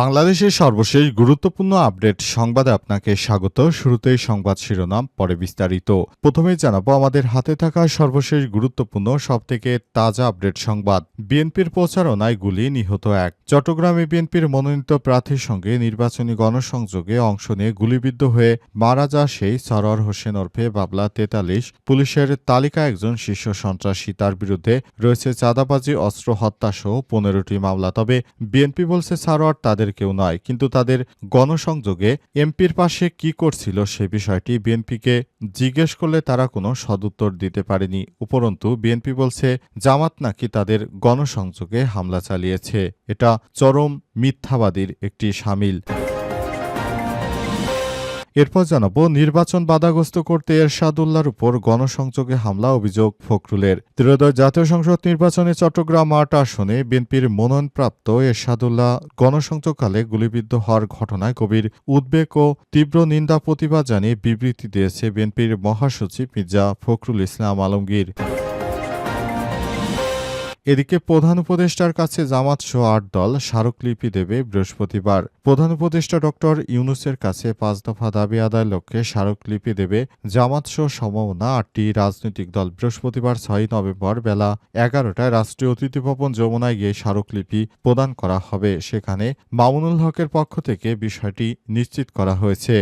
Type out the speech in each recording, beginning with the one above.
বাংলাদেশের সর্বশেষ গুরুত্বপূর্ণ আপডেট সংবাদে আপনাকে স্বাগত। শুরুতেই সংবাদ শিরোনাম, পরে বিস্তারিত। প্রথমেই জানাব, আমাদের হাতে থাকা সর্বশেষ গুরুত্বপূর্ণ, সবথেকে তাজা আপডেট সংবাদ। বিএনপির প্রচারণায় গুলি নিহত এক। চট্টগ্রামে বিএনপির মনোনীত প্রার্থীর সঙ্গে নির্বাচনী গণসংযোগে অংশ নিয়ে গুলিবিদ্ধ হয়ে মারা যা সেই সরোয়ার হোসেন ওরফে বাবলা তেতাল্লিশ। পুলিশের তালিকা একজন শীর্ষ সন্ত্রাসী, তার বিরুদ্ধে রয়েছে চাঁদাবাজি, অস্ত্র হত্যাসহ পনেরোটি মামলা। তবে বিএনপি বলছে, সারোয়ার তাদের কেউ নয় কিন্তু তাদের গণসংযোগে এমপির পাশে কি করছিল সে বিষয়টি বিএনপিকে জিজ্ঞেস করলে তারা কোনো সদুত্তর দিতে পারেনি। উপরন্তু, বিএনপি বলছে, জামাত নাকি তাদের গণসংযোগে হামলা চালিয়েছে। এটা চরম মিথ্যাবাদীর একটি সামিল। এরপর জানাব, নির্বাচন বাধাগ্রস্ত করতে এরশাদুল্লাহর উপর গণসংযোগে হামলা, অভিযোগ ফখরুলের। ত্রয়োদশ জাতীয় সংসদ নির্বাচনে চট্টগ্রাম আট আসনে বিএনপির মনোনয়নপ্রাপ্ত এরশাদুল্লাহ গণসংযোগকালে গুলিবিদ্ধ হওয়ার ঘটনায় গভীর উদ্বেগ ও তীব্র নিন্দা, প্রতিবাদ জানিয়ে বিবৃতি দিয়েছে বিএনপির মহাসচিব মির্জা ফখরুল ইসলাম আলমগীর। এদিকে প্রধান উপদেষ্টার কাছে জামাত সহ আট দল স্মারকলিপি দেবে বৃহস্পতিবার। প্রধান উপদেষ্টা ডক্টর ইউনুসের কাছে পাঁচ দফা দাবি আদায়ের লক্ষ্যে স্মারকলিপি দেবে জামাত সহ সম্ভাবনা আটটি রাজনৈতিক দল। বৃহস্পতিবার ছয় নভেম্বর বেলা এগারোটায় রাষ্ট্রীয় অতিথি ভবন যমুনায় গিয়ে স্মারকলিপি প্রদান করা হবে। সেখানে মামুনুল হকের পক্ষ থেকে বিষয়টি নিশ্চিত করা হয়েছে।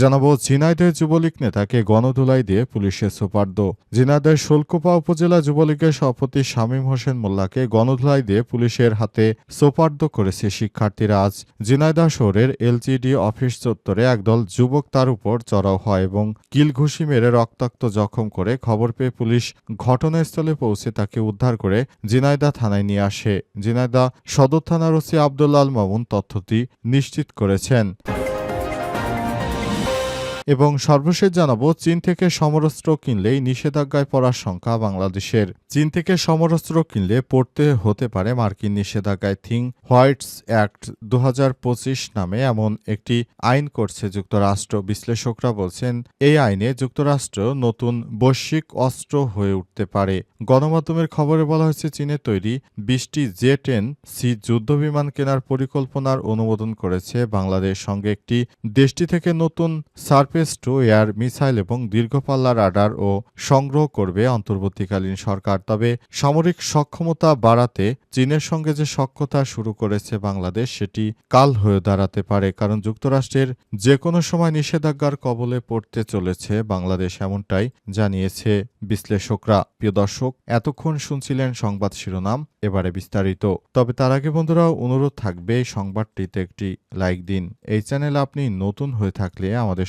জানাব, ঝিনাইদহ যুবলীগ নেতাকে গণধুলাই দিয়ে পুলিশের সোপার্দ। ঝিনাইদহের শোলকোপা উপজেলা যুবলীগের সভাপতি শামীম হোসেন মোল্লাকে গণধুলাই দিয়ে পুলিশের হাতে সোপার্দ করেছে শিক্ষার্থীরা। আজ ঝিনাইদহ শহরের এলজিডি অফিস চত্বরে একদল যুবক তার উপর চড়াও হয় এবং কিলঘুষি মেরে রক্তাক্ত জখম করে খবর পেয়ে পুলিশ ঘটনাস্থলে পৌঁছে তাকে উদ্ধার করে জিনাইদা থানায় নিয়ে আসে। জিনাইদা সদর থানার ওসি আবদুল্লাল মামুন তথ্যটি নিশ্চিত করেছেন। এবং সর্বশেষ জানাব, চীন থেকে সমরস্ত্র কিনলেই নিষেধাজ্ঞায় পড়ার সংখ্যা বাংলাদেশের। চীন থেকে সমরস্ত্র কিনলে পড়তে হতে পারে মার্কিন নিষেধাজ্ঞায় থিং হোয়াইটস অ্যাক্ট দুহাজার পঁচিশ নামে এমন একটি আইন করছে যুক্তরাষ্ট্র। বিশ্লেষকরা বলছেন, এই আইনে যুক্তরাষ্ট্র নতুন বৈশ্বিক অস্ত্র হয়ে উঠতে পারে। গণমাধ্যমের খবরে বলা হয়েছে চীনের তৈরি বিশটি জে টেন সি যুদ্ধবিমান কেনার পরিকল্পনার অনুমোদন করেছে বাংলাদেশ। সঙ্গে একটি দেশটি থেকে নতুন সার্ফেস টু এয়ার মিসাইল এবং দীর্ঘপাল্লা রাডার ও সংগ্রহ করবে অন্তর্বর্তীকালীন সরকার। তবে সামরিক সক্ষমতা বাড়াতে চীনের সঙ্গে যে সক্ষতা শুরু করেছে বাংলাদেশ, সেটি কাল হয়ে দাঁড়াতে পারে, কারণ যুক্তরাষ্ট্রের যে কোনো সময় নিষেধাজ্ঞার কবলে পড়তে চলেছে বাংলাদেশ, এমনটাই জানিয়েছে বিশ্লেষকরা। প্রিয় দর্শক, এতক্ষণ শুনছিলেন সংবাদ শিরোনাম, এবারে বিস্তারিত। তবে তার আগে বন্ধুরা, অনুরোধ থাকবে সংবাদটিতে একটি লাইক দিন। এই চ্যানেল আপনি নতুন হয়ে থাকলে আমাদের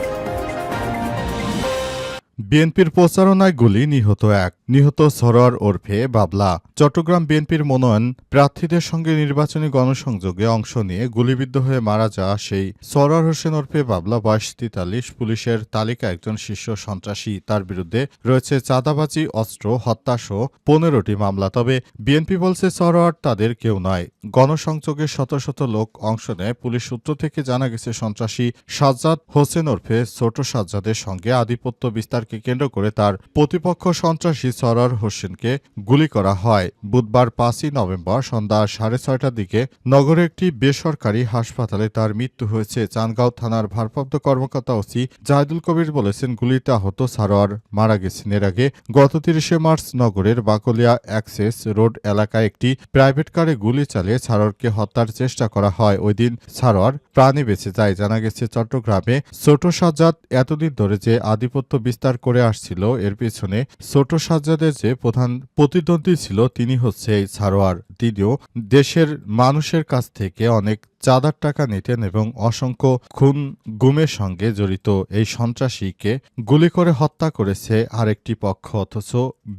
বিএনপির প্রচারণায় গুলি নিহত এক। নিহত সরোয়ার ওরফে বাবলা। চট্টগ্রাম বিএনপির মনোনয়ন প্রার্থীদের সঙ্গে নির্বাচনী গণসংযোগে অংশ নিয়ে গুলিবিদ্ধ হয়ে মারা যাওয়া সেই সরোয়ার হোসেন ওরফে বাবলা বয়স তেতাল্লিশ, পুলিশের তালিকা একজন শীর্ষ সন্ত্রাসী। তার বিরুদ্ধে রয়েছে চাঁদাবাজি, অস্ত্র হত্যাসহ পনেরোটি মামলা। তবে বিএনপি বলছে সরোয়ার তাদের কেউ নয়। গণসংযোগে শত শত লোক অংশ নেয়। পুলিশ সূত্র থেকে জানা গেছে, সন্ত্রাসী সাজ্জাদ হোসেন ওরফে ছোট সাজ্জাদের সঙ্গে আধিপত্য বিস্তারকে কেন্দ্র করে তার প্রতিপক্ষ সন্ত্রাসী সরার হোসেনকে গুলি করা হয়। বুধবার পাঁচই নভেম্বর সন্ধ্যা সাড়ে ছয়টার দিকে নগরের একটি বেসরকারি হাসপাতালে তার মৃত্যু হয়েছে। চানগাঁও থানার ভারপ্রাপ্ত কর্মকর্তা ওসি জাহিদুল কবির বলেছেন, গুলিতে আহত সারোয়ার মারা গেছেন। এর আগে গত তিরিশে মার্চ নগরের বাকলিয়া অ্যাক্সেস রোড এলাকায় একটি প্রাইভেট কারে গুলি চালিয়ে সারোয়ারকে হত্যার চেষ্টা করা হয়। ওই দিন সারোয়ার প্রাণে বেঁচে যায়। জানা গেছে, চট্টগ্রামে ছোট সাজ্জাদ এতদিন ধরে যে আধিপত্য বিস্তার প্রচার করে আসছিল। এর পেছনে ছোট সাজ্জাদের যে প্রধান প্রতিদ্বন্দ্বী ছিল, তিনি হচ্ছে সারোয়ার তিনিও দেশের মানুষের কাছ থেকে অনেক চাঁদার টাকা নিতেন এবং অসংখ্য খুন গুমের সঙ্গে জড়িত এই সন্ত্রাসীকে গুলি করে হত্যা করেছে আরেকটি পক্ষ। অথচ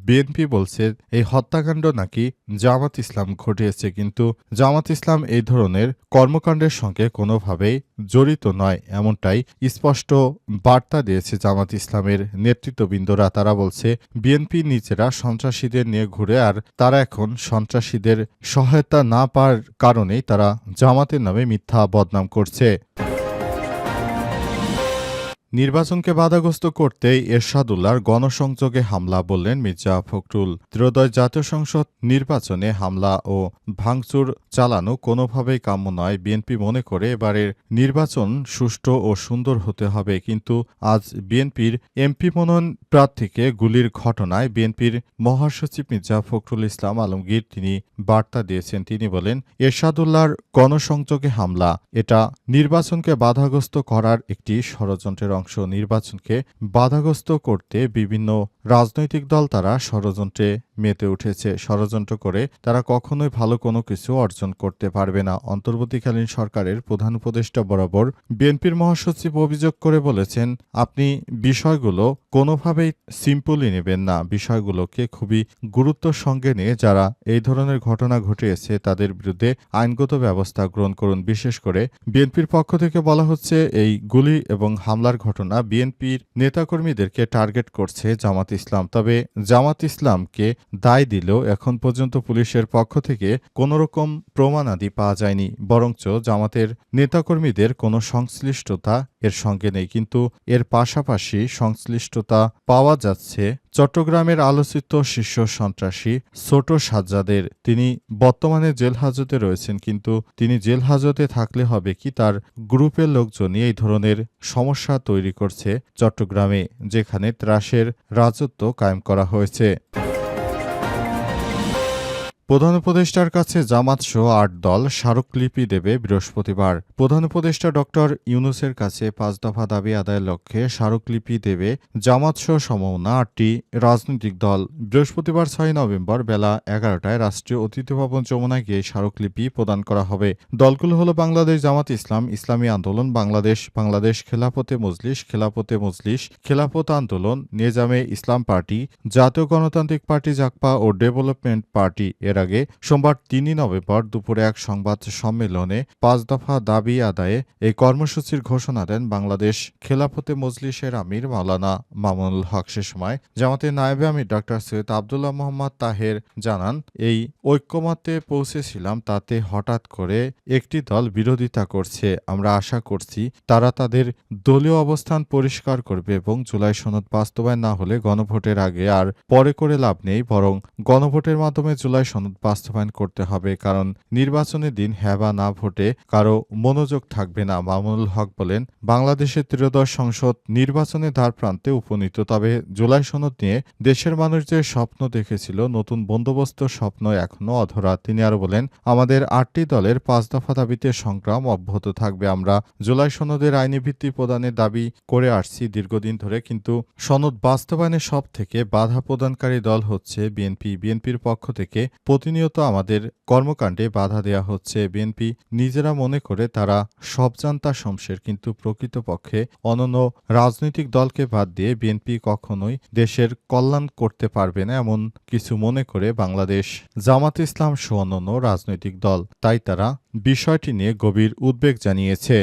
বিএনপি বলছে, এই হত্যাকাণ্ড নাকি জামাত ইসলাম ঘটিয়েছে। কিন্তু জামাত ইসলাম এই ধরনের কর্মকাণ্ডের সঙ্গে কোনোভাবেই জড়িত নয়, এমনটাই স্পষ্ট বার্তা দিয়েছে জামাত ইসলামের নেতৃত্ববৃন্দরা, তারা বলছে, বিএনপি নিজেরা সন্ত্রাসীদের নিয়ে ঘুরে আর তারা এখন সন্ত্রাসীদের সহায়তা না পাওয়ার কারণেই তারা জামাতের নামে মিথ্যা বদনাম করছে। নির্বাচনকে বাধাগ্রস্ত করতেই এরশাদুল্লাহর গণসংযোগে হামলা বললেন মির্জা ফখরুল। ত্রয়োদশ জাতীয় সংসদ নির্বাচনে হামলা ও ভাঙচুর চালানো কোনোভাবেই কাম্য নয়। বিএনপি মনে করে এবারের নির্বাচন সুষ্ঠু ও সুন্দর হতে হবে, কিন্তু আজ বিএনপির এমপি মনোনয়ন প্রার্থীকে গুলির ঘটনায় বিএনপির মহাসচিব মির্জা ফখরুল ইসলাম আলমগীর তিনি বার্তা দিয়েছেন। তিনি বলেন, এরশাদুল্লাহর গণসংযোগে হামলা, এটা নির্বাচনকে বাধাগ্রস্ত করার একটি ষড়যন্ত্রের অংশ নির্বাচনকে বাধাগ্রস্ত করতে বিভিন্ন রাজনৈতিক দল তারা ষড়যন্ত্রে মেতে উঠেছে। ষড়যন্ত্র করে তারা কখনোই ভালো কোনো কিছু অর্জন করতে পারবে না। অন্তর্বর্তীকালীন সরকারের প্রধান উপদেষ্টা বরাবর বিএনপির মহাসচিব অভিযোগ করে বলেছেন, আপনি বিষয়গুলো কোনোভাবেই সিম্পলি নেবেন না। বিষয়গুলোকে খুবই গুরুত্ব সঙ্গে নিয়ে যারা এই ধরনের ঘটনা ঘটিয়েছে তাদের বিরুদ্ধে আইনগত ব্যবস্থা গ্রহণ করুন। বিশেষ করে বিএনপির পক্ষ থেকে বলা হচ্ছে, এই গুলি এবং হামলার ঘটনা বিএনপির নেতাকর্মীদেরকে টার্গেট করছে জামাত ইসলাম। তবে জামাত ইসলামকে দায় দিলেও এখন পর্যন্ত পুলিশের পক্ষ থেকে কোনোরকম প্রমাণাদি পাওয়া যায়নি। বরঞ্চ জামাতের নেতাকর্মীদের কোনো সংশ্লিষ্টতা এর সঙ্গে নেই। কিন্তু এর পাশাপাশি সংশ্লিষ্টতা পাওয়া যাচ্ছে। চট্টগ্রামের আলোচিত শীর্ষ সন্ত্রাসী ছোট সাজ্জাদের। তিনি বর্তমানে জেল হাজতে রয়েছেন, কিন্তু তিনি জেল হাজতে থাকলে হবে কি তার গ্রুপের লোকজনই এই ধরনের সমস্যা তৈরি করছে চট্টগ্রামে, যেখানে ত্রাসের রাজত্ব কায়েম করা হয়েছে। প্রধান উপদেষ্টার কাছে জামাত সহ আট দল স্মারকলিপি দেবে বৃহস্পতিবার। প্রধান উপদেষ্টা ডক্টর ইউনুসের কাছে পাঁচ দফা দাবি আদায়ের লক্ষ্যে স্মারকলিপি দেবে জামাত সহ সমমনা আটটি রাজনৈতিক দল। বৃহস্পতিবার ছয় নভেম্বর বেলা এগারোটায় রাষ্ট্রীয় অতিথি ভবন যমুনায় গিয়ে স্মারকলিপি প্রদান করা হবে। দলগুলো হল বাংলাদেশ জামাত ইসলাম, ইসলামী আন্দোলন, বাংলাদেশ বাংলাদেশ খেলাপথে মজলিস খেলাপথে মজলিস খেলাপথ আন্দোলন, নিজামে ইসলাম পার্টি, জাতীয় গণতান্ত্রিক পার্টি জাকপা ও ডেভেলপমেন্ট পার্টি এর আগে সোমবার তিনই নভেম্বর দুপুরে এক সংবাদ সম্মেলনে পাঁচ দফা দাবি আদায়ে এই কর্মসূচির ঘোষণা দেন বাংলাদেশ খেলাফতে মজলিসের আমির মাওলানা মামুনুল হক সে সময়। জামাতের নায়েবে আমির ডক্টর সৈয়দ আবদুল্লাহ মোহাম্মদ তাহের জানান, এই ঐক্যমতে পৌঁছেছিলাম তাতে হঠাৎ করে একটি দল বিরোধিতা করছে। আমরা আশা করছি তারা তাদের দলীয় অবস্থান পরিষ্কার করবে এবং জুলাই সনদ বাস্তবায়ন না হলে গণভোটের আগে আর পরে করে লাভ নেই, বরং গণভোটের মাধ্যমে জুলাই সনদ বাস্তবায়ন করতে হবে, কারণ নির্বাচনের দিন হ্যাঁ বা না ভোটে কারও মনোযোগ থাকবে না, মামুনুল হক বলেন। বাংলাদেশের ত্রয়োদশ সংসদ নির্বাচনের দ্বার প্রান্তে উপনীত, তবে জুলাই সনদ নিয়ে দেশের মানুষ যে স্বপ্ন দেখেছিল, নতুন বন্দোবস্ত স্বপ্ন এখনও অধরা। তিনি আরও বলেন, আমাদের আটটি দলের পাঁচ দফা দাবিতে সংগ্রাম অব্যাহত থাকবে। আমরা জুলাই সনদের আইনি ভিত্তি প্রদানের দাবি করে আসছি দীর্ঘদিন ধরে, কিন্তু সনদ বাস্তবায়নে সব থেকে বাধা প্রদানকারী দল হচ্ছে বিএনপি। বিএনপির পক্ষ থেকে প্রতিনিয়ত আমাদের কর্মকাণ্ডে বাধা দেয়া হচ্ছে বিএনপি। নিজেরা মনে করে তারা সব জানতা শমশের, কিন্তু প্রকৃতপক্ষে অনন্য রাজনৈতিক দলকে বাদ দিয়ে বিএনপি কখনোই দেশের কল্যাণ করতে পারবে না এমন কিছু মনে করে বাংলাদেশ। জামাত ইসলাম সহ অন্যান্য রাজনৈতিক দল। তাই তারা বিষয়টি নিয়ে গভীর উদ্বেগ জানিয়েছে।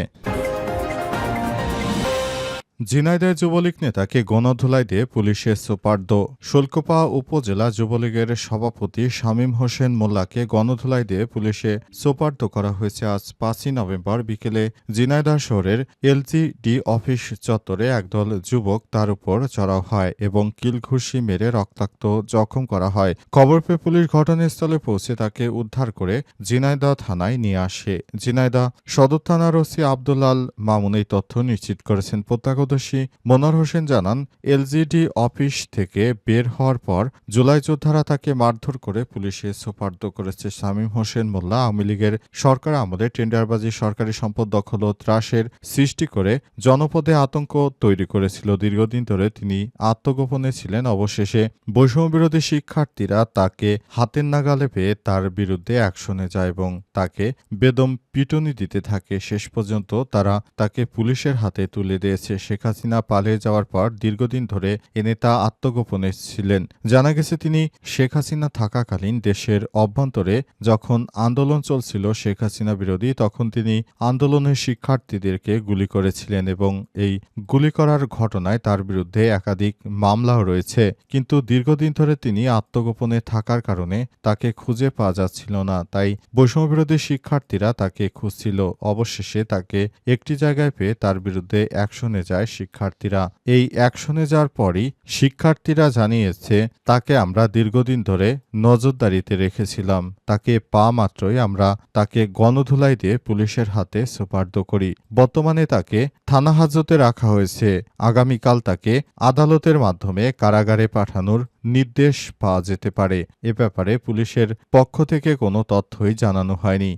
ঝিনাইদহ যুবলীগ নেতাকে গণধুলাই দিয়ে পুলিশের সোপার্দ। শুল্কপা উপজেলা যুবলীগের সভাপতি শামীম হোসেন মোল্লাকে গণধুলাই দিয়ে পুলিশে সোপার্দ করা হয়েছে আজ পাঁচই নভেম্বর বিকেলে ঝিনাইদহ শহরের এলজিডি অফিস চত্বরে একদল যুবক তার উপর চড়াও হয় এবং কিলঘুষি মেরে রক্তাক্ত জখম করা হয়। খবর পেয়ে পুলিশ ঘটনাস্থলে পৌঁছে তাকে উদ্ধার করে ঝিনাইদহ থানায় নিয়ে আসে। ঝিনাইদহ সদর থানার ওসি আবদুল্লাল মামুন এই তথ্য নিশ্চিত করেছেন। প্রত্যাগত প্রত্যক্ষদর্শী মনোয়ার হোসেন জানান, এলজিডি অফিস থেকে বের হওয়ার পর জুলাই যোদ্ধারা তাকে মারধর করে পুলিশে সোপার্দ করেছে শামীম হোসেন মোল্লা। আওয়ামী লীগের সরকার আমলে টেন্ডারবাজি, সরকারি সম্পদ দখল ও ত্রাসের সৃষ্টি করে জনপদে আতঙ্ক তৈরি করেছিল। দীর্ঘদিন ধরে তিনি আত্মগোপনে ছিলেন। অবশেষে বৈষম্যবিরোধী শিক্ষার্থীরা তাকে হাতের নাগালে পেয়ে তার বিরুদ্ধে অ্যাকশনে যায় এবং তাকে বেদম পিটুনি দিতে থাকে। শেষ পর্যন্ত তারা তাকে পুলিশের হাতে তুলে দিয়েছে। শেখ হাসিনা পালিয়ে যাওয়ার পর দীর্ঘদিন ধরে এ নেতা আত্মগোপনে ছিলেন। জানা গেছে তিনি শেখ হাসিনা থাকাকালীন দেশের অভ্যন্তরে যখন আন্দোলন চলছিল শেখ হাসিনা বিরোধী, তখন তিনি আন্দোলনের শিক্ষার্থীদেরকে গুলি করেছিলেন এবং এই গুলি করার ঘটনায় তার বিরুদ্ধে একাধিক মামলাও রয়েছে। কিন্তু দীর্ঘদিন ধরে তিনি আত্মগোপনে থাকার কারণে তাকে খুঁজে পাওয়া যাচ্ছিল না, তাই বৈষম্যবিরোধী শিক্ষার্থীরা তাকে খুঁজছিল। অবশেষে তাকে একটি জায়গায় পেয়ে তার বিরুদ্ধে অ্যাকশনে যায় শিক্ষার্থীরা। এই অ্যাকশনে যাওয়ার পরই শিক্ষার্থীরা জানিয়েছে, তাকে আমরা দীর্ঘদিন ধরে নজরদারিতে রেখেছিলাম। তাকে পা মাত্রই আমরা তাকে গণধুলাই দিয়ে পুলিশের হাতে সুপার্দ করি। বর্তমানে তাকে থানা হাজতে রাখা হয়েছে। আগামীকাল তাকে আদালতের মাধ্যমে কারাগারে পাঠানোর নির্দেশ পাওয়া যেতে পারে। এ ব্যাপারে পুলিশের পক্ষ থেকে কোনো তথ্যই জানানো হয়নি।